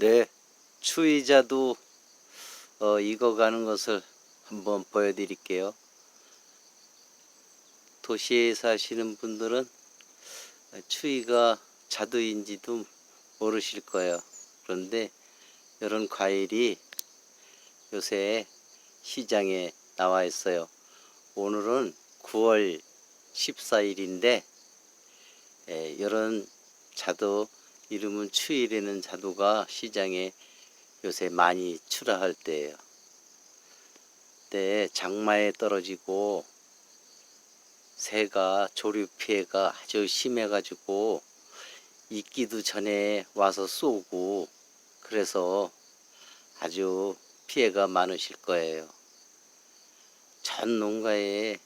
네, 추위자도 어, 익어가는 것을 한번 보여드릴게요. 도시에 사시는 분들은 추위가 자두인지도 모르실 거예요. 그런데 이런 과일이 요새 시장에 나와 있어요. 오늘은 9월 14일인데 이런 자두 이름은 추일이라는 자두가 시장에 요새 많이 출하할 때예요. 때 장마에 떨어지고 새가 조류 피해가 아주 심해가지고 익기도 전에 와서 쏘고 그래서 아주 피해가 많으실 거예요. 전 농가에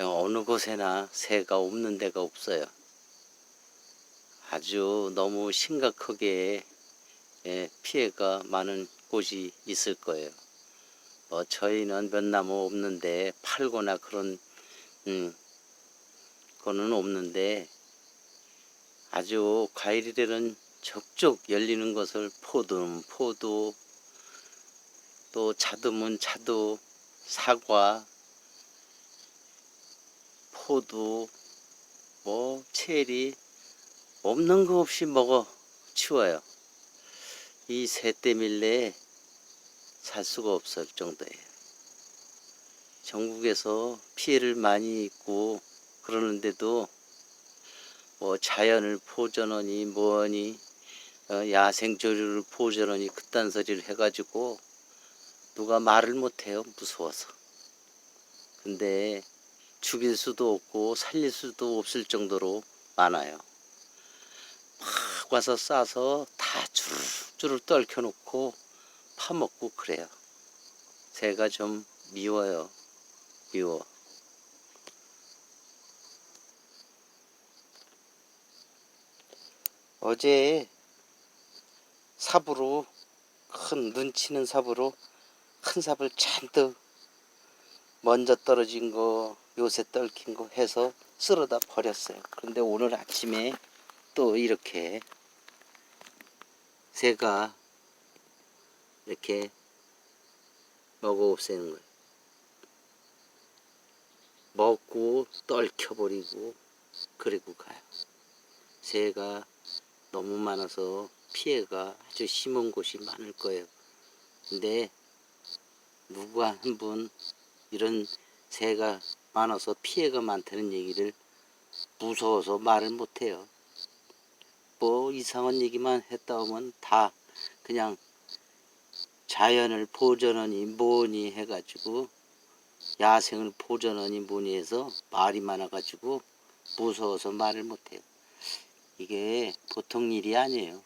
어느 곳에나 새가 없는 데가 없어요. 아주 너무 심각하게 예, 피해가 많은 곳이 있을 거예요. 뭐 저희는 몇 나무 없는데 팔거나 그런 음, 거는 없는데 아주 과일이라는 적적 열리는 것을 포도는 포도 또 자두면 자두 사과 포도 뭐 체리 없는 거 없이 먹어 치워요. 이 새 때밀래 살 수가 없을 정도예요. 전국에서 피해를 많이 입고 그러는데도 뭐 자연을 포전하니 뭐하니 어, 야생 조류를 포전하니 그딴 소리를 해가지고 누가 말을 못해요 무서워서 근데 죽일 수도 없고 살릴 수도 없을 정도로 많아요 막 와서 싸서 다 주르주르 떨켜놓고 파먹고 그래요 새가 좀 미워요 미워. 어제 삽으로 큰 눈치는 삽으로 큰 삽을 잔뜩 먼저 떨어진 거 요새 떨킨 거 해서 쓸어다 버렸어요. 그런데 오늘 아침에 또 이렇게 새가 이렇게 먹어 없애는 거예요. 먹고 떨켜버리고 그리고 가요. 새가 너무 많아서 피해가 아주 심한 곳이 많을 거예요. 근데 누가 한 분 이런 새가 많아서 피해가 많다는 얘기를 무서워서 말을 못해요. 뭐 이상한 얘기만 했다 하면 다 그냥 자연을 보전하니 뭐니 해가지고 야생을 보전하니 뭐니 해서 말이 많아가지고 무서워서 말을 못해요. 이게 보통 일이 아니에요.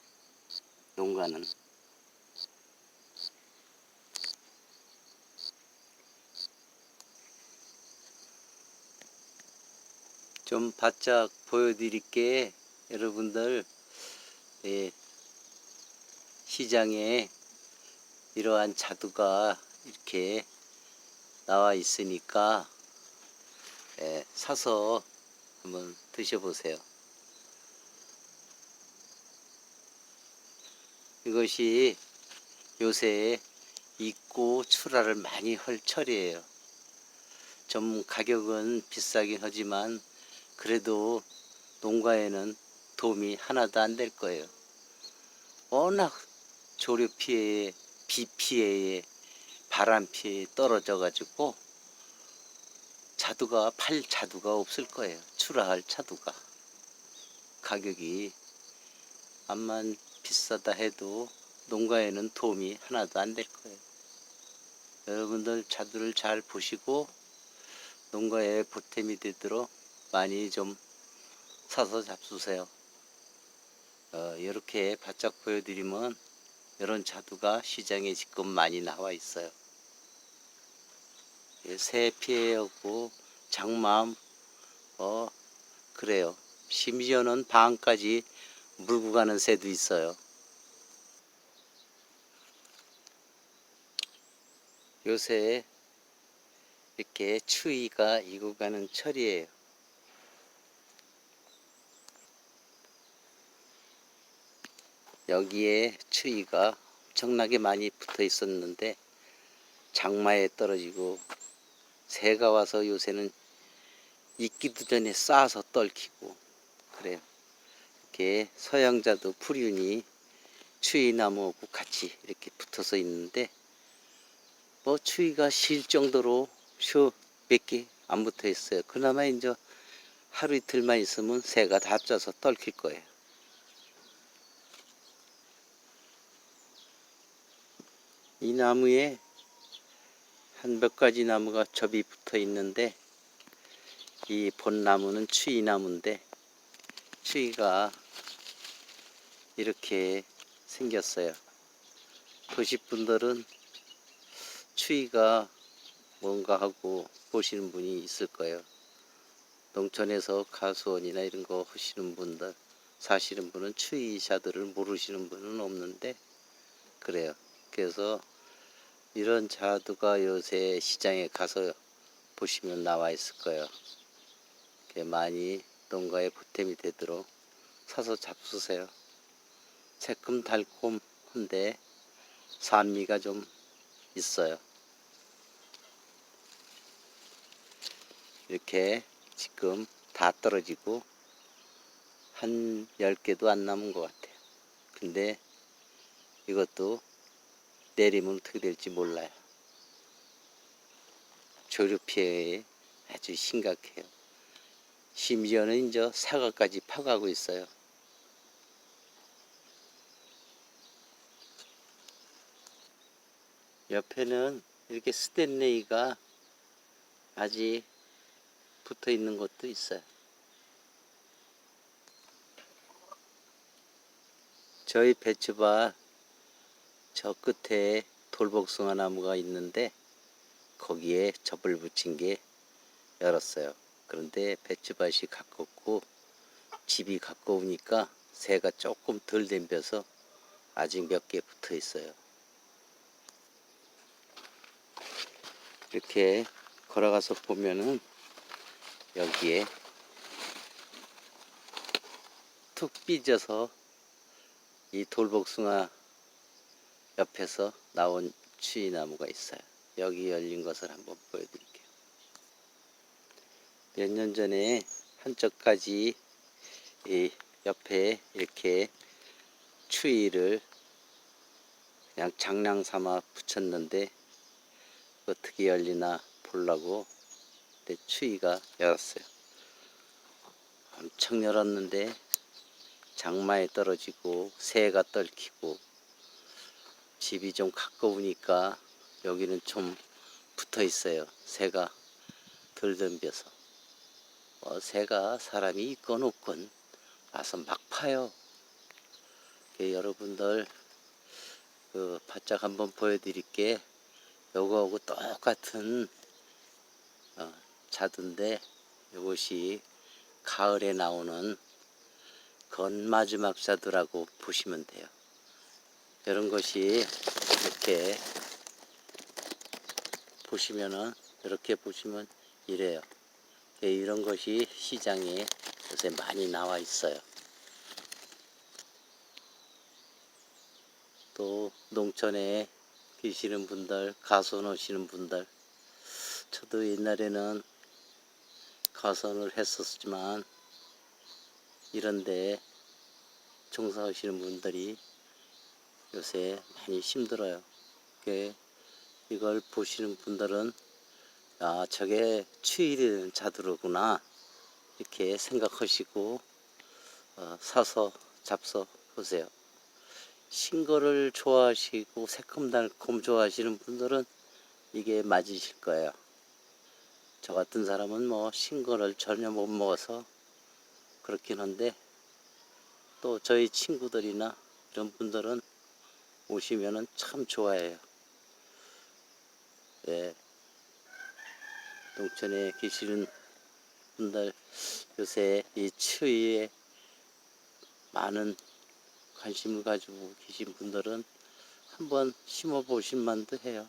농가는. 좀 바짝 보여드릴게 여러분들 예, 시장에 이러한 자두가 이렇게 나와 있으니까 예, 사서 한번 드셔보세요. 이것이 요새 익고 출하를 많이 할 철이에요. 좀 가격은 비싸긴 하지만 그래도 농가에는 도움이 하나도 안 될 거예요. 워낙 조류 피해에, 비 피해에, 바람 피해에 떨어져 가지고 자두가 팔 자두가 없을 거예요. 출하할 자두가. 가격이 암만 비싸다 해도 농가에는 도움이 하나도 안 될 거예요. 여러분들 자두를 잘 보시고 농가에 보탬이 되도록 많이 좀 사서 잡수세요. 어, 이렇게 바짝 보여드리면 이런 자두가 시장에 지금 많이 나와 있어요. 예, 새 피해였고 장마음 어 그래요. 심지어는 방까지 물고 가는 새도 있어요. 요새 이렇게 추위가 익어가는 철이에요. 여기에 추위가 엄청나게 많이 붙어 있었는데 장마에 떨어지고 새가 와서 요새는 익기도 전에 싸서 떨키고 그래요. 이렇게 서양자도 풀윤이 추위나무하고 같이 이렇게 붙어서 있는데 뭐 추위가 실 정도로 쇼몇 개 안 붙어 있어요. 그나마 이제 하루 이틀만 있으면 새가 다 쪄서 떨킬 거예요. 이 나무에 한 몇 가지 나무가 접이 붙어 있는데 이 본나무는 추위나무인데 추위가 이렇게 생겼어요. 도시분들은 추위가 뭔가 하고 보시는 분이 있을 거예요. 농촌에서 가수원이나 이런 거 하시는 분들 사시는 분은 추위샤들을 모르시는 분은 없는데 그래요. 그래서 이런 자두가 요새 시장에 가서 보시면 나와 있을 거예요. 많이 농가에 보탬이 되도록 사서 잡수세요. 새콤달콤한데 산미가 좀 있어요. 이렇게 지금 다 떨어지고 한 10개도 안 남은 것 같아요. 근데 이것도 내리면 어떻게 될지 몰라요. 조류 피해 아주 심각해요. 심지어는 이제 사과까지 파가고 있어요. 옆에는 이렇게 스탠레이가 아직 붙어 있는 것도 있어요. 저희 배추밭 저 끝에 돌복숭아 나무가 있는데 거기에 접을 붙인 게 열었어요. 그런데 배추밭이 가깝고 집이 가까우니까 새가 조금 덜 댐벼서 아직 몇 개 붙어 있어요. 이렇게 걸어가서 보면은 여기에 툭 삐져서 이 돌복숭아 옆에서 나온 추위나무가 있어요. 여기 열린 것을 한번 보여드릴게요. 몇 년 전에 한쪽까지 이 옆에 이렇게 추위를 그냥 장량 삼아 붙였는데 어떻게 열리나 보려고 내 추위가 열었어요. 엄청 열었는데 장마에 떨어지고 새가 떨키고 집이 좀 가까우니까 여기는 좀 붙어 있어요. 새가 덜 덤벼서. 어, 새가 사람이 있건 없건 와서 막 파요. 예, 여러분들 그 바짝 한번 보여드릴게. 요거하고 똑같은 어, 자두인데 이것이 가을에 나오는 건마지막 자두라고 보시면 돼요. 이런 것이 이렇게 보시면은 이렇게 보시면 이래요. 예, 이런 것이 시장에 요새 많이 나와 있어요. 또 농촌에 계시는 분들, 가수 오시는 분들, 저도 옛날에는 가선을 했었지만 이런데 종사하시는 분들이 요새 많이 힘들어요. 그 이걸 보시는 분들은 아 저게 추위되는 자두로구나 이렇게 생각하시고 어, 사서 잡서 보세요. 신 거를 좋아하시고 새콤달콤 좋아하시는 분들은 이게 맞으실 거예요. 저 같은 사람은 뭐 신거를 전혀 못 먹어서 그렇긴 한데 또 저희 친구들이나 이런 분들은 오시면은 참 좋아해요. 예. 농촌에 계시는 분들 요새 이 추위에 많은 관심을 가지고 계신 분들은 한번 심어 보실 만도 해요.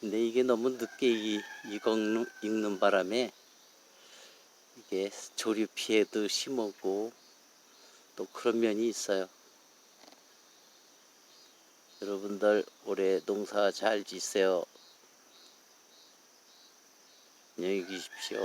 근데 이게 너무 늦게 이- 익는, 익는 바람에 이게 조류 피해도 심하고 또 그런 면이 있어요. 여러분들 올해 농사 잘 지세요. 안녕히 계십시오.